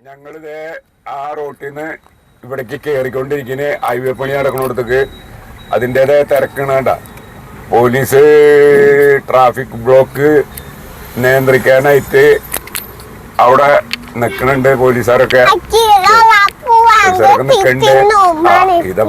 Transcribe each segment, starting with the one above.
ഞങ്ങളിത് ആ റോട്ടിൽ നിന്ന് ഇവിടേക്ക് കയറിക്കൊണ്ടിരിക്കുന്ന ഹൈവേ പണി നടക്കുന്നിടത്തേക്ക് അതിന്റെതായ തിരക്കണണ്ട പോലീസ് ട്രാഫിക് ബ്ലോക്ക് നിയന്ത്രിക്കാനായിട്ട് അവിടെ നിൽക്കണുണ്ട് പോലീസുകാരൊക്കെ. ആ,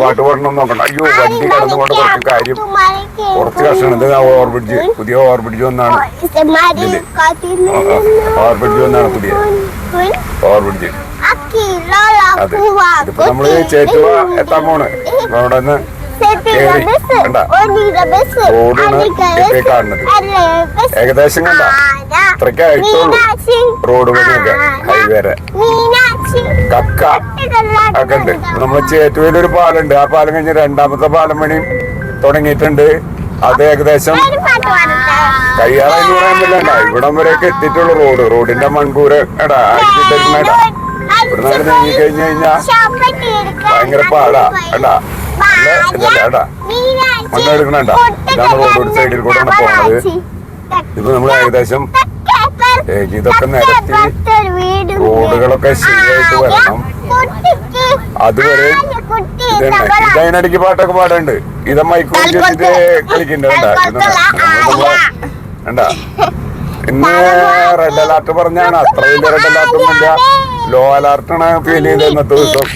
പാട്ട് പാടണം നോക്കണ്ട അയ്യോ വണ്ടി കടന്നുകൊണ്ട് കുറച്ച് കാര്യം. കുറച്ച് കഷ്ടം ഇത് ഓവർ ബ്രിഡ്ജ്. പുതിയ ഓവർ വന്നാണ്. ഒന്നാണ് വന്നാണ് പുതിയ. Over bridge. അതെ. ഇതിപ്പോ നമ്മൾ ചേറ്റുവ എത്താൻ പോണ്. അവിടെ നിന്ന് കാണുന്നത്. ഏകദേശം കണ്ട. അത്രയ്ക്ക് ആയിട്ടുള്ളൂ. റോഡ് പണിയൊക്കെ. ഹൈവേരെ. കക്ക. ഒക്കെ ഉണ്ട് നമ്മൾ ചേറ്റുവയിലൊരു പാലുണ്ട്. ആ പാലം കഴിഞ്ഞ് രണ്ടാമത്തെ പാലം പണിയും തുടങ്ങിയിട്ടുണ്ട്. അത് ഏകദേശം കയ്യാറായി പറയാൻ പറ്റില്ല. ഇവിടം വരെയൊക്കെ എത്തിയിട്ടുള്ള റോഡ്. റോഡിന്റെ മൺകൂര എടാ എടാ ഇവിടെ നിന്ന് നീങ്ങി കഴിഞ്ഞു കഴിഞ്ഞാ ഭയങ്കര പാടാ. എടാ ഇതല്ല, എടാ. മണ്ണ് എടുക്കണേണ്ട ഇതാണ് റോഡ് ഒരു സൈഡിൽ കൂടെ പോണത്. ഇപ്പൊ നമ്മൾ ഏകദേശം ഇതൊക്കെ നിരത്തി റോഡുകളൊക്കെ ശരിയായിട്ട് വരണം. അതുവരെ ഇതന്നെ പാട്ടൊക്കെ പാടുണ്ട്. ഇത് മൈക്ക് വെച്ചിട്ട് കളിക്കുന്നുണ്ട് വേണ്ട ഇന്ന് റെഡ് അലർട്ട് പറഞ്ഞാണ്. അത്ര വലിയ റെഡ് അലർട്ടൊന്നുമില്ല ലോ അലർട്ടാണ് ഫീൽ ചെയ്തത് ഇന്നത്തെ ദിവസം.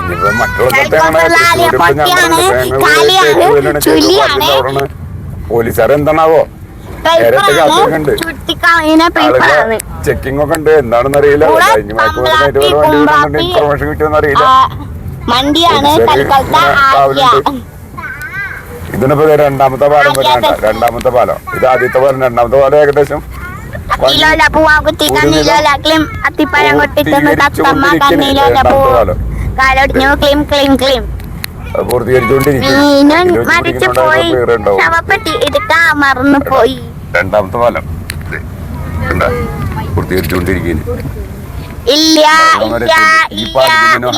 ഇനിയിപ്പോ മറ്റുള്ള കാത്തിരിക്കുന്നുണ്ട് ആളുകളെ ചെക്കിംഗ് ഒക്കെ ഉണ്ട്. എന്താണെന്ന് അറിയില്ല ഇൻഫർമേഷൻ കിട്ടിയെന്ന് അറിയില്ല. ഇതിനിപ്പോ രണ്ടാമത്തെ പാലം വരുന്നുണ്ട് രണ്ടാമത്തെ പാലം. ഇത് ആദ്യത്തെ പാലം രണ്ടാമത്തെ പാലം ഏകദേശം പൂർത്തീകരിച്ചോണ്ടിരിക്കും ഇതിലൊരു മരിച്ചു പോയി. ശവപ്പെട്ടി എടുക്കാൻ മറന്നു പോയി രണ്ടാമത്തെ പാലം. ദേ, പൂർത്തീകരിച്ചുകൊണ്ടിരിക്കുന്നു ഇല്ല ഇല്ല ഈ പാലത്തിന്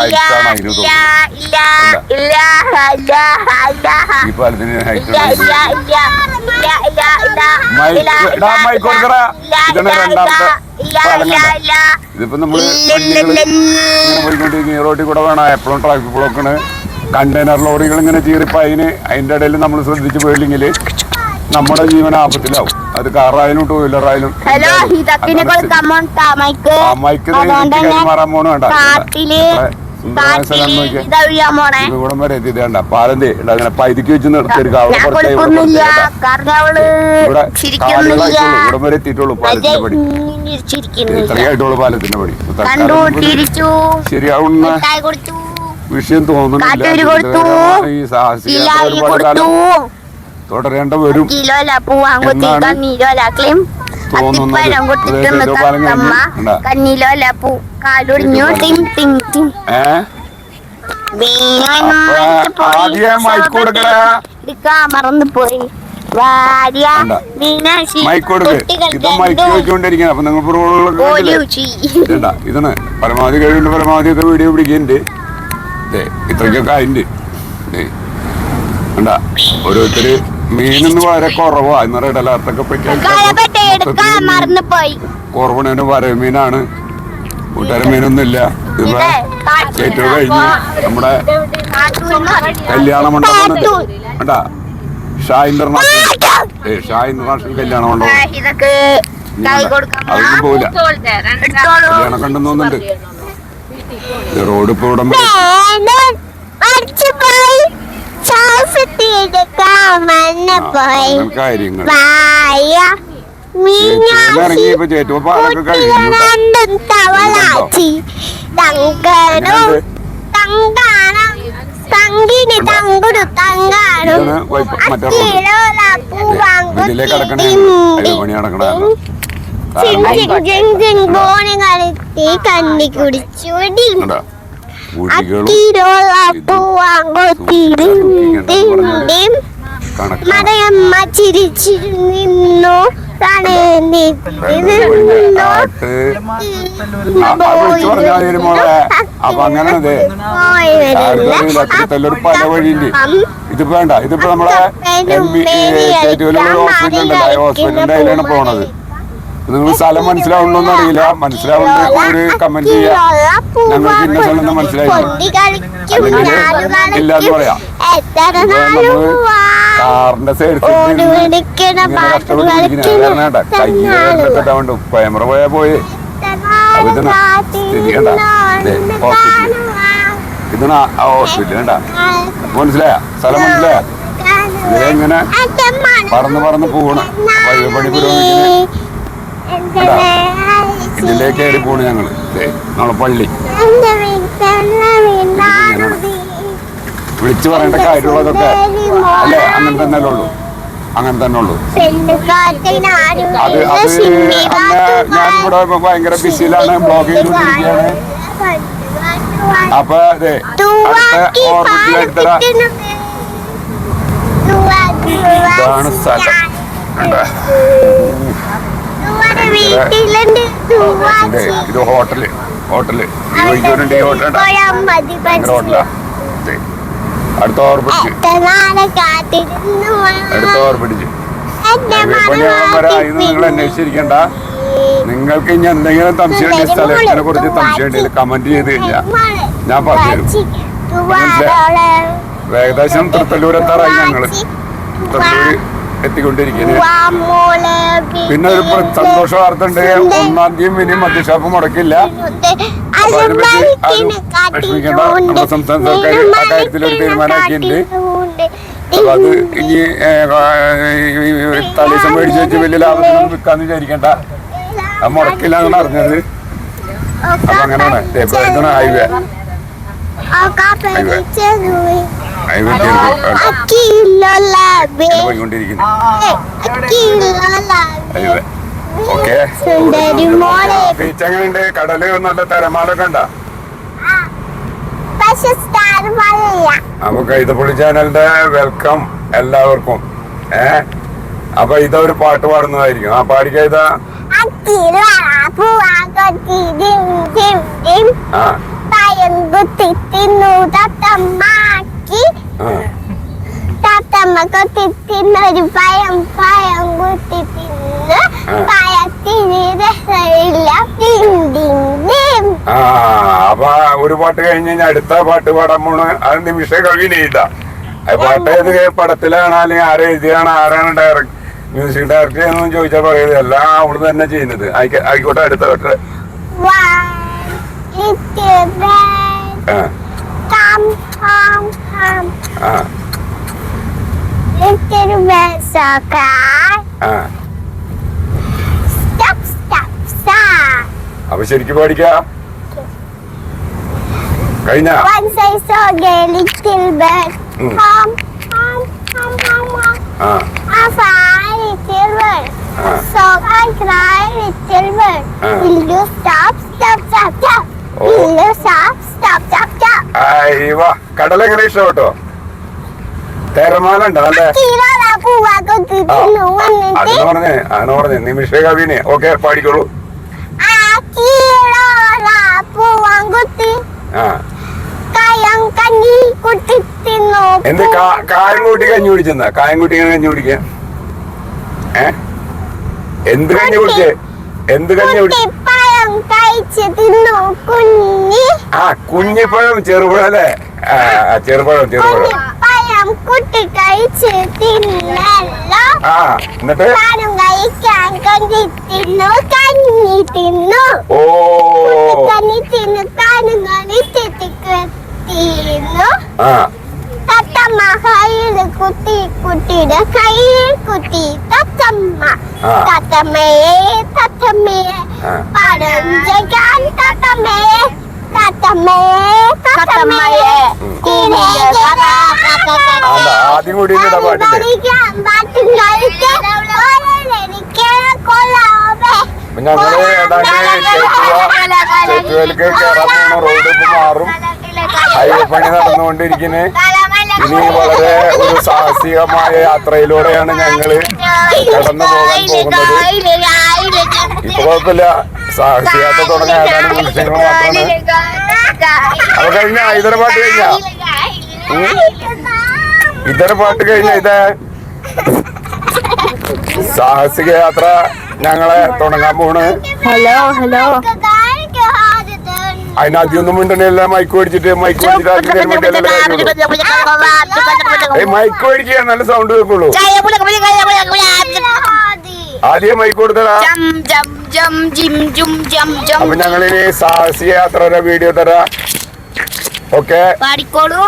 ഈ പാലത്തിന് ഇതാണ് രണ്ടാമത്തെ ഇതിപ്പോ നമ്മൾ റോഡിൽ കൂടെ വേണം. എപ്പോഴും ട്രാഫിക് ബ്ലോക്കാണ് കണ്ടെയ്നർ ലോറികൾ ഇങ്ങനെ ചീറിപ്പോ അതിന് അതിന്റെ ഇടയിൽ നമ്മൾ ശ്രദ്ധിച്ചു പോയില്ലെങ്കിൽ നമ്മുടെ ജീവൻ ആപത്തിലാവും. അത് കാറായാലും ടൂ വീലറായാലും ഹലോ ഇതൊക്കെ കൊടുക്കാൻ മോണ്ടാ മൈക്ക് ആ മൈക്ക് അതുകൊണ്ട് തന്നെ മാറാൻ പോണ വേണ്ട ഇവിടം വരെ എത്തി വേണ്ട പാലന്തേ അങ്ങനെ പൈതിക്ക് വെച്ച് നിർത്തിയെടുക്കുക അവിടെ കുറച്ച് ഇവിടെ ഇവിടെ. വരെ എത്തിയിട്ടുള്ളൂ പാലത്തിന്റെ പടി. ഇത്രയായിട്ടുള്ളൂ പാലത്തിന്റെ പടി. ശരിയാവുന്ന വിഷയം തോന്നുന്നില്ല. ഈ സാഹസിക ഒരുപാട് കാലം തുടരേണ്ട വരും. അപ്പൊ നിങ്ങൾ ഇതാണ്. പരമാവധി കഴിവിന്റെ പരമാവധി ഒക്കെ വീഡിയോ പിടിക്കുന്നുണ്ട്. ഇത്രയ്ക്കൊക്കെ കണ്ട ഓരോരുത്തര് മീനൊന്ന് വളരെ കുറവാ. ഇന്നലെ ഇടലാത്തൊക്കെ പോയി കുറവണേന് വരമീനാണ് മീനാണ്. കൂട്ടുകാരൻ മീനൊന്നുമില്ല. ഇപ്പൊ ഏറ്റവും കഴിഞ്ഞ് നമ്മുടെ കല്യാണ മണ്ഡപം കണ്ടാ? ഷാ ഇന്റർനാഷണൽ ഏ ഷാ ഇന്റർനാഷണൽ കല്യാണ മണ്ഡപം അതൊന്നും പോവില്ല. കല്യാണം കണ്ടെന്ന് തോന്നുന്നുണ്ട്. റോഡ് ഇപ്പൊ ഇവിടം വരെ പോയി ശ്വാസത്തി എടുക്കാൻ മറന്നു പോയി അങ്ങനെ കാര്യങ്ങൾ. വായ ഇറങ്ങി ഇപ്പൊ ചേറ്റുവ പാലൊക്കെ കഴിഞ്ഞു തങ്കനും തങ്കുടു തങ്കാടും ഇതിലേക്ക് കിടക്കണേ. അയ്യോ പണി നടക്കണല്ലോ ചിങ് ചിങ് ചിങ് ചിങ് ബോണി കളിത്തി കണ്ണി കുടിച്ചുടി ചിരിച്ചു നിന്നു അപ്പൊ അങ്ങനെ പല വഴിയുണ്ട് ഇതിപ്പോ വേണ്ട. ഇതിപ്പോ നമ്മളെ ഹോസ്പിറ്റലിന്റെ ഹോസ്പിറ്റലിന്റെ അതിലാണ് പോണത്. നിങ്ങൾ സ്ഥലം മനസ്സിലാവുണ്ടോന്ന് അറിയില്ല. മനസ്സിലാവുന്ന ഒരു കമന്റ് ചെയ്യാം ഞങ്ങൾക്ക് ഇന്ന സ്ഥലം മനസ്സിലായില്ല. ഇല്ലാന്ന് പറയാം. കാറിന്റെ സൈഡ് ഇങ്ങനെ കഷ്ടപ്പെട്ടിരിക്കുന്ന കയ്യിലുണ്ട് ക്യാമറ പോയാ പോയി. ഹോസ്പിറ്റൽ മനസ്സിലായ? സ്ഥലം മനസ്സിലായ? ഇതിലെങ്ങനെ പറന്ന് പറന്ന് പോകണം പണി പുരോഗമിക്കുന്ന ഇതിലേക്ക് കയറി പോണു ഞങ്ങൾ. ദേ, നമ്മളെ പള്ളി. വിളിച്ചു പറയേണ്ട കാര്യമുള്ളതൊക്കെ അല്ലെ? അങ്ങനെ തന്നെ ഉള്ളൂ. അങ്ങനെ തന്നെ ഉള്ളൂ. അത് അത് ഞാൻ ഇവിടെ ഭയങ്കര ബിസിയിലാണ് ബ്ലോഗ് ചെയ്തുകൊണ്ടിരിക്കുകയാണ്. അപ്പൊ അതെ അടുത്ത ഓർബിറ്റിൽ എടുത്തട ഇതാണ് സ്ഥലം. ഇതേ, ഹോട്ടൽ. ഹോട്ടൽ. ഭയങ്കര ഹോട്ടലാ. അടുത്ത ഓർബിറ്റ് അടുത്ത ഓർബിറ്റ് പണിയാകാൻ നിങ്ങൾ അന്വേഷിച്ചിരിക്കണ്ട. നിങ്ങൾക്ക് ഇനി എന്തെങ്കിലും സംശയം ഉണ്ടെങ്കിൽ സ്ഥലത്തിനെ കുറിച്ച് സംശയമുണ്ടെങ്കിൽ കമന്റ് ചെയ്ത് കഴിഞ്ഞാൽ ഞാൻ പറഞ്ഞു ഏകദേശം തൃത്തല്ലൂർ എത്താറായി ഞങ്ങൾ. തൃത്തല്ലൂർ എത്തിക്കൊണ്ടിരിക്കുന്നത് പിന്നെ ഒരു സന്തോഷ വാർത്ത ഉണ്ട്. ഒന്നാം തീയതി ഇനി മദ്യഷാപ്പ് മുടക്കില്ല. വിഷമിക്കേണ്ട. നമ്മുടെ സംസ്ഥാന സർക്കാർ ആ കാര്യത്തിൽ ഒരു തീരുമാനമാക്കിയിട്ടുണ്ട്. അപ്പൊ അത് ഇനി തലേസം മേടിച്ച് വെച്ച് വലിയ ലാഭത്തിനൊന്നും വിൽക്കാന്ന് വിചാരിക്കണ്ട. അത് മുടക്കില്ല എന്നാണ് അറിഞ്ഞത്. അപ്പൊ അങ്ങനെയാണ്. ഹൈവേ. ഹൈവേ. ഓക്കെ. ബീച്ച് എങ്ങനെയുണ്ട് കടൽ നല്ല തിരമാലൊക്കെ ഉണ്ടാ പക്ഷെ സ്റ്റാർ മഴയ അപ്പൊ കൈതപ്പൊളി ചാനലിന്റെ വെൽക്കം എല്ലാവർക്കും. ഏ? അപ്പൊ ഇതൊരു പാട്ട് പാടുന്നതായിരിക്കും. ആ പാടി കൈത ആ. കുത്തി താത്തമ്മക്ക് തിന്ന ആ പഴം പയം കുത്തി തിന്ന് പഴത്തിന് രസമില്ല ആ അപ്പൊ ഒരു പാട്ട് കഴിഞ്ഞ് കഴിഞ്ഞാൽ അടുത്ത പാട്ട് പാടാൻ പോണ് അത് നിമിഷ കഴിഞ്ഞില്ല. പാട്ട് ഏത് പടത്തിലാണ് അല്ലെങ്കിൽ ആരെ എഴുതിയാണ് ആരാണ് ഡയറക്ട് മ്യൂസിക് ഡയറക്ടർ എന്ന് ചോദിച്ചാൽ പറയുന്നത് എല്ലാം അവൾ തന്നെ ചെയ്യുന്നത്. ആയിക്ക- ആയിക്കോട്ടെ അടുത്ത പാട്ട്. ആ. Little cry. ആ Stop, stop, stop. അപ്പൊ ശരിക്കും പാടിക്കാ കഴിഞ്ഞ Once I saw a little bird. Mm. Come, come, come, come, come. ആ I find little bird. Ah. So I cry, little bird. Ah. Will you stop, stop, stop, stop? Oh. Will you stop, stop, stop, stop? അയ്യവാ കടലെങ്ങനെ ഇഷ്ടപ്പെട്ടോ തിരമാല ഉണ്ടോ പറഞ്ഞേ അതെന്ന് പറഞ്ഞേ നിമിഷ കവിനെ okay പാടിക്കോളൂ. എന്ത് കായം കൂട്ടി കഞ്ഞി കുടിച്ചെന്നാ? കായം കൂട്ടി ഇങ്ങനെ കഞ്ഞി കുടിക്ക? ഏ? എന്ത് കഞ്ഞി കുടിച്ചേ? എന്ത് കഞ്ഞി കുടിച്ചു ആ കുഞ്ഞിപ്പഴം ചെറുപഴം അല്ലേ? ആ ചെറുപഴം ചെറുപഴം. പഴം കുട്ടി കഴിച്ച് തിന്നല്ലോ എന്നിട്ട്? താനും കഴിക്കാൻ കഞ്ഞി തിന്നു കഞ്ഞി തിന്നു ഓ. കഞ്ഞി തിന്നു താനും ആ. തത്തമ്മ കയ്യിൽ കുത്തി കുട്ടിയുടെ കയ്യിൽ കുത്തി. തത്തമ്മ. തത്തമ്മയെ തത്തമ്മയെ പഴം പടം തത്തമ്മയെ. ആദ്യം കൂടി ഞങ്ങൾ കയറാൻ റോഡ് ഇപ്പൊ മാറും. ഹൈവേ പണി നടന്നുകൊണ്ടിരിക്കുന്നത് ഇനി വളരെ ഒരു സാഹസികമായ യാത്രയിലൂടെയാണ് ഞങ്ങൾ കടന്നു പോകാൻ പോകുന്നത്. കുഴപ്പമില്ല. സാഹസികയാത്ര തുടങ്ങാൻ ഏതാനും നിമിഷങ്ങൾ മാത്രമാണ് അത് കഴിഞ്ഞ ഇതര പാട്ട് കഴിഞ്ഞ? ഇതര പാട്ട് കഴിഞ്ഞ ഇത്? സാഹസിക യാത്ര ഞങ്ങളെ തുടങ്ങാൻ പോണ്. Hello hello. അതിനധികമൊന്നും മിണ്ടണില്ല മൈക്ക് മേടിച്ചിട്ട് മൈക്ക് മേടിച്ചിട്ട് മൈക്ക് മേടിക്കുക നല്ല സൗണ്ട് വെക്കുള്ളൂ ആദ്യം മൈക്ക് കൊടുത്തടാ ജം ജം ജം ജിം ജും ജം ജം. അപ്പൊ ഞങ്ങളിനി സാഹസിക യാത്രയുടെ വീഡിയോ തരാ. ഓക്കെ പാടിക്കോളൂ.